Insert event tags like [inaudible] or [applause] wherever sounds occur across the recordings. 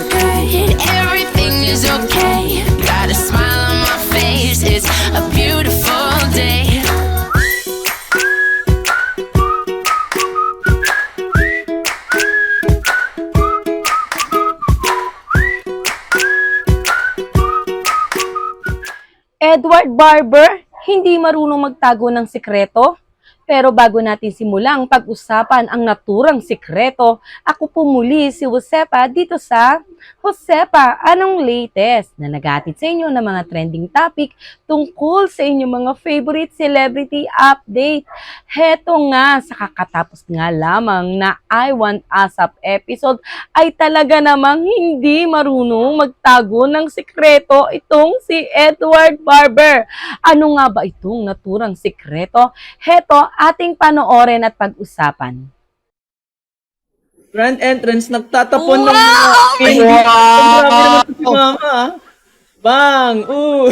okay. Everything is okay. Got a smile on my face. It's a beautiful day. Edward Barber, hindi marunong magtago ng sikreto? Pero bago natin simulang pag-usapan ang naturang sikreto, ako po muli si Josepa dito sa Josepa, anong latest na nagatid sa inyo ng mga trending topic tungkol sa inyong mga favorite celebrity update. Heto nga, sa kakatapos nga lamang na I Want ASAP episode ay talaga namang hindi marunong magtago ng sikreto itong si Edward Barber. Ano nga ba itong naturang sikreto? Heto, ating panoorin at pag-usapan. Grand entrance, nagtatapon ng Wow! mga Oh my candy. God! Ang grabe naman to si mama, ah. Bang! Ooh!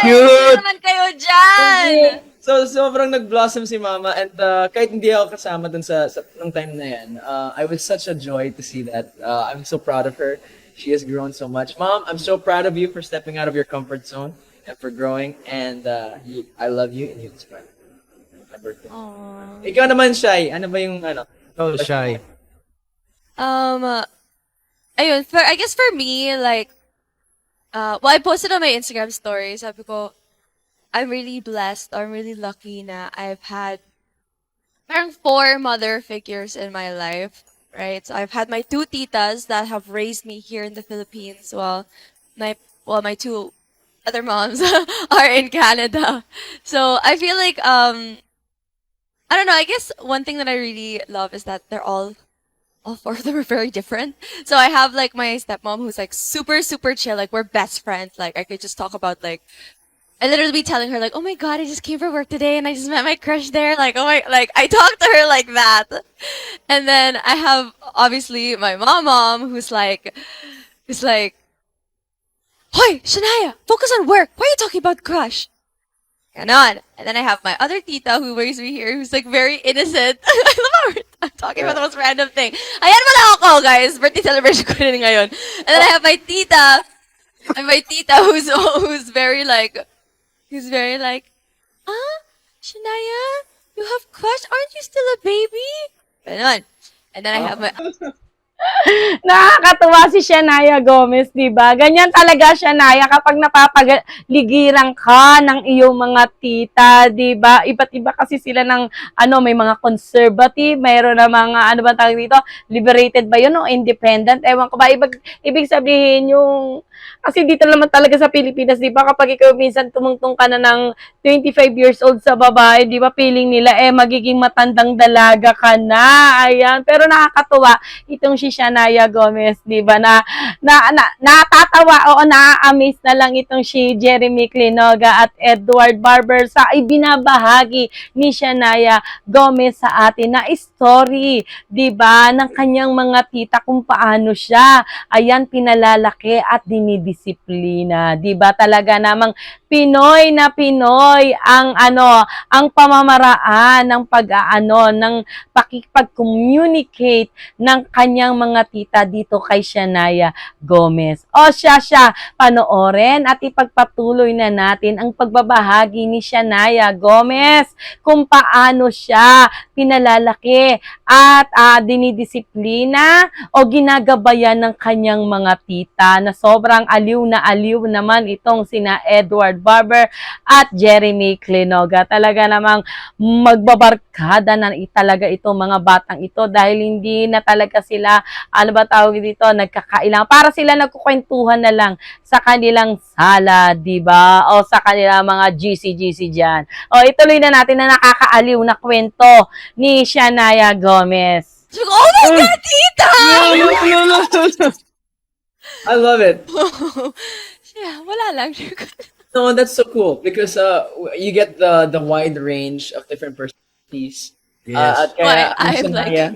Cute! naman kayo dyan! so, sobrang nag-blossom si mama and uh, kahit hindi ako kasama dun sa, sa nung time na yan, uh, I was such a joy to see that. Uh, I'm so proud of her. She has grown so much. Mom, I'm so proud of you for stepping out of your comfort zone and for growing and uh, you- I love you and you inspire me. My birthday. Ikaw naman, Shai. Ano ba yung ano? So shy. Um, ayun, for, I guess for me, like, uh, well, I posted on my Instagram story, sabi ko, I'm really blessed, I'm really lucky na I've had four mother figures in my life, right? So I've had my two titas that have raised me here in the Philippines, while my, well, my two other moms [laughs] are in Canada. So I feel like, um, I don't know, I guess one thing that I really love is that they're all all four of them are very different. So I have like my stepmom who's like super, super chill. Like we're best friends. Like I could just talk about like, I literally be telling her like, oh my god, I just came for work today and I just met my crush there. Like, oh my, like I talk to her like that. And then I have obviously my mom, mom who's like, who's like, Hoy, Shania, focus on work. Why are you talking about crush? Ganon. And then I have my other tita who raised me here who's like very innocent. [laughs] I love we're- [laughs] I'm talking about the most random thing. Ayan wala ako, guys. Birthday celebration ko rin ngayon. And then I have my tita, and my tita who's, [laughs] who's very like, who's very like, ah, Shania, you have crush? Aren't you still a baby? Ganon. And then I have my, [laughs] [laughs] Nakakatuwa si Shania Gomez, di ba? Ganyan talaga Shania kapag napapaligiran ka ng iyong mga tita, di ba? Iba't iba kasi sila ng ano, may mga conservative, mayroon na mga ano ba tawag dito, liberated ba 'yun o independent? Ewan ko ba ibig, ibig sabihin yung kasi dito naman talaga sa Pilipinas, di ba, kapag ikaw minsan tumungtong ka na ng 25 years old sa babae, di ba, feeling nila, eh, magiging matandang dalaga ka na. Ayan. Pero nakakatuwa, itong si Shania Gomez, di ba, na, na, na, natatawa o na-amaze na lang itong si Jeremy Clinoga at Edward Barber sa ibinabahagi ni Shania Gomez sa atin na story, di ba, ng kanyang mga tita kung paano siya, ayan, pinalalaki at dinidisiplina, di ba, talaga namang Pinoy na Pinoy ang ano, ang pamamaraan ng pag-aano ng pakikipag-communicate ng kanyang mga tita dito kay Shania Gomez. O siya siya, panoorin at ipagpatuloy na natin ang pagbabahagi ni Shania Gomez kung paano siya pinalalaki at ah, dinidisiplina o ginagabayan ng kanyang mga tita na sobrang aliw na aliw naman itong sina Edward Barber at Jeremy Clinoga. Talaga namang magbabarkada na talaga itong mga batang ito dahil hindi na talaga sila, ano ba tawag dito, nagkakailang. Para sila nagkukwentuhan na lang sa kanilang sala, di ba? O sa kanilang mga GC-GC dyan. O ituloy na natin na nakakaaliw na kwento ni Shania Gomez. oh my god, tita! No, no, no, no, no. I love it. [laughs] yeah, wala lang. [laughs] No, that's so cool because uh, you get the the wide range of different personalities. Yes. Uh, at kaya Why, ang I'm Shania, yeah,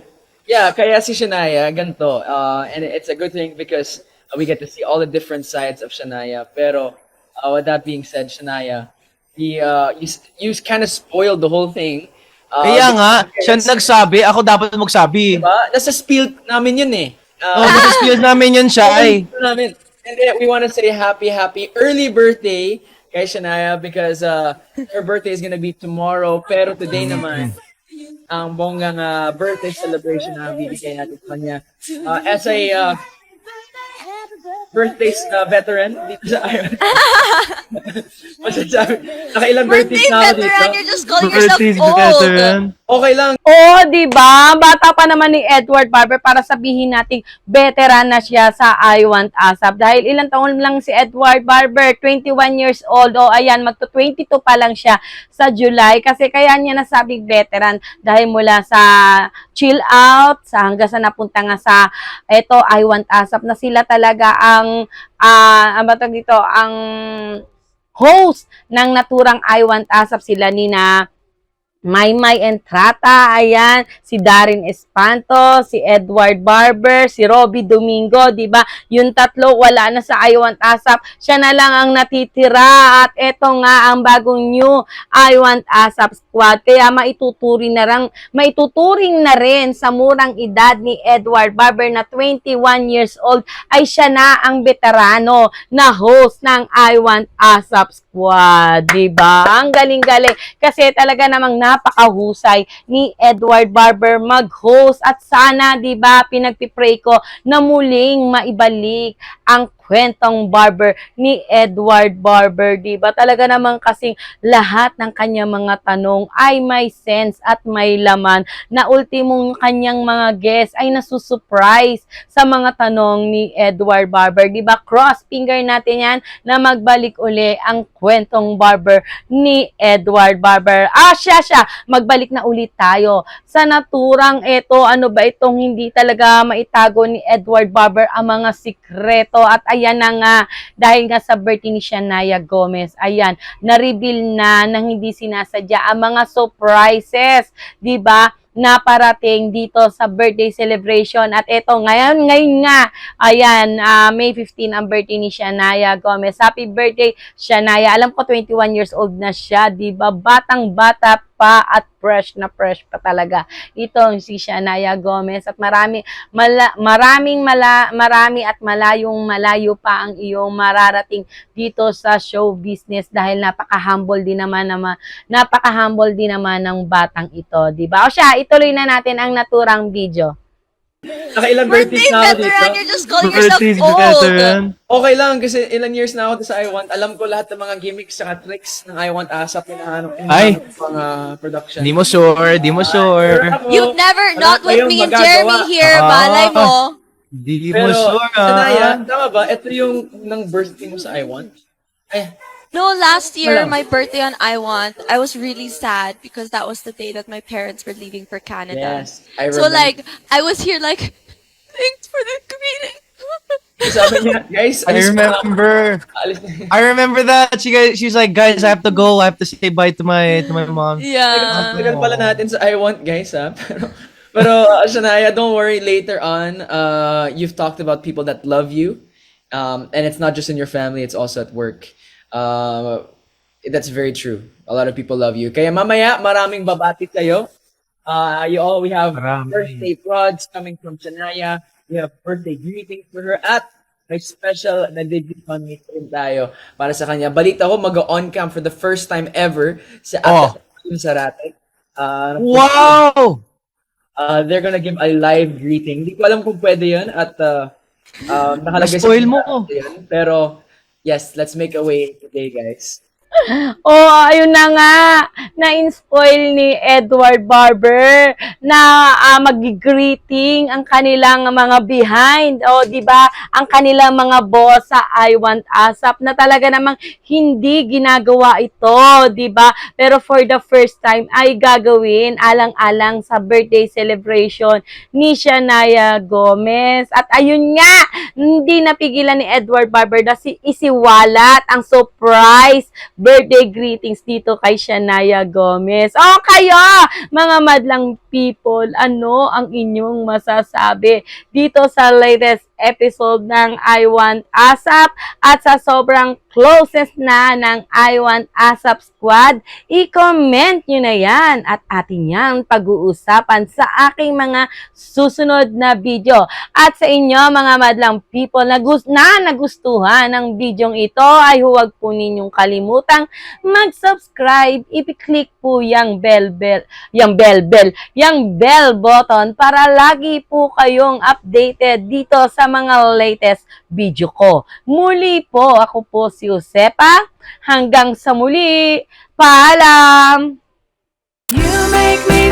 kaya si Shania ganito. Uh, and it's a good thing because uh, we get to see all the different sides of Shania. Pero uh, with that being said, Shania, the uh, you you kind of spoiled the whole thing. Uh, Kaya nga, siya nagsabi, ako dapat magsabi. Diba? Nasa spiel namin yun eh. Oh, Uh, excuse namin yun, Shy. [laughs] namin. And then we want to say happy, happy early birthday kay Shania because uh, her birthday is gonna be tomorrow. Pero today naman, ang bonggang uh, birthday celebration na bibigay natin sa kanya. Uh, as a uh, birthday uh, veteran dito sa Iron. [laughs] Masasabi, nakailang birthdays Birthday na ako dito. veteran, you're just calling yourself Birthdays old. veteran. Okay lang. Oo, di ba? Bata pa naman ni Edward Barber para sabihin nating veteran na siya sa I Want ASAP. Dahil ilang taon lang si Edward Barber, 21 years old. O ayan, magto 22 pa lang siya sa July. Kasi kaya niya nasabing veteran dahil mula sa chill out, sa hanggang sa napunta nga sa eto I Want ASAP na sila talaga ang ah ano ba tawag dito, ang host ng naturang I Want ASAP sila ni na Maymay Entrata, ayan, si Darin Espanto, si Edward Barber, si Robbie Domingo, di ba? Yung tatlo, wala na sa I Want ASAP. Siya na lang ang natitira at eto nga ang bagong new I Want ASAP squad. Kaya maituturing na, rin, maituturing na rin sa murang edad ni Edward Barber na 21 years old ay siya na ang veterano na host ng I Want ASAP squad. Di ba? Ang galing-galing. Kasi talaga namang napakahusay ni Edward Barber mag-host. At sana, 'di ba, pinagpipray ko na muling maibalik ang kwentong barber ni Edward Barber, 'di ba? Talaga namang kasing lahat ng kanyang mga tanong ay may sense at may laman na ultimong kanyang mga guest ay nasusurprise sa mga tanong ni Edward Barber, 'di ba? Cross finger natin 'yan na magbalik uli ang kwentong barber ni Edward Barber. Ah, siya siya, magbalik na ulit tayo sa naturang ito, ano ba itong hindi talaga maitago ni Edward Barber ang mga sikreto at ayan na nga, dahil nga sa birthday ni Shania Gomez, ayan, na-reveal na nang hindi sinasadya ang mga surprises, di ba? na parating dito sa birthday celebration. At ito, ngayon, ngayon nga, ayan, ah, May 15 ang birthday ni Shania Gomez. Happy birthday, Shania. Alam ko, 21 years old na siya, di ba? Batang bata pa at fresh na fresh pa talaga. Itong si Shania Gomez. At marami, mala, maraming mala, marami at malayong malayo pa ang iyong mararating dito sa show business dahil napaka-humble din naman naman napaka-humble din naman ng batang ito, 'di ba? O siya, ituloy na natin ang naturang video. Nakailang birthdays Birthday na ako dito. veteran, you're just calling yourself Birthdays old. veteran. Okay lang kasi ilang years na ako sa I Want. Alam ko lahat ng mga gimmicks at tricks ng I Want ASAP hinahanap ko Ay. mga production. Di mo sure, di mo sure. Ako, You've never, wala not with me and magagawa. Jeremy here, Ah. balay mo. Di mo Pero, sure, Sanaya, ah. tama ba? Ito yung nang birthday mo sa I Want? Eh, No, last year, Wala. my birthday on I Want, I was really sad because that was the day that my parents were leaving for Canada. yes. I remember. So like, I was here like, [laughs] thanks for the greeting. Sabi niya, guys, I alis na ako. remember. Alis na. I remember that. She guys, she's like, guys, I have to go. I have to say bye to my to my mom. yeah. Tagal pala natin sa I Want, guys, ha? [laughs] Pero, pero uh, Shania, don't worry. Later on, uh, you've talked about people that love you. Um, and it's not just in your family, it's also at work. Uh, that's very true. A lot of people love you. Kaya mamaya, maraming babati sa'yo. Uh, you all, we have Marami. birthday prods coming from Shania. We have birthday greetings for her at may special na debut on meet rin tayo para sa kanya. Balita ko, mag-on cam for the first time ever sa Oh. Sarate. Uh, Wow! uh, they're gonna give a live greeting. Hindi ko alam kung pwede yun at uh, uh, nakalagay sa Na-spoil mo. yun. Pero, yes, let's make a way today, guys. [laughs] Oh, ayun na nga, na-inspoil ni Edward Barber na ah, mag-greeting ang kanilang mga behind, o di ba? Ang kanilang mga boss sa I Want ASAP na talaga namang hindi ginagawa ito, di ba? Pero for the first time ay gagawin alang-alang sa birthday celebration ni Shania Gomez. At ayun nga, hindi napigilan ni Edward Barber na si isiwalat ang surprise birthday greetings dito kay Shania Gomez. O kayo, mga madlang people, ano ang inyong masasabi dito sa latest episode ng I Want ASAP at sa sobrang closest na ng I Want ASAP Squad, i-comment nyo na yan at atin yang pag-uusapan sa aking mga susunod na video. At sa inyo mga madlang people na, gus- na nagustuhan ng videong ito ay huwag po ninyong kalimutang mag-subscribe, i-click po yung bell bell, yung bell bell, yung bell button para lagi po kayong updated dito sa mga latest video ko. Muli po, ako po si Josepa. Hanggang sa muli, paalam! You make me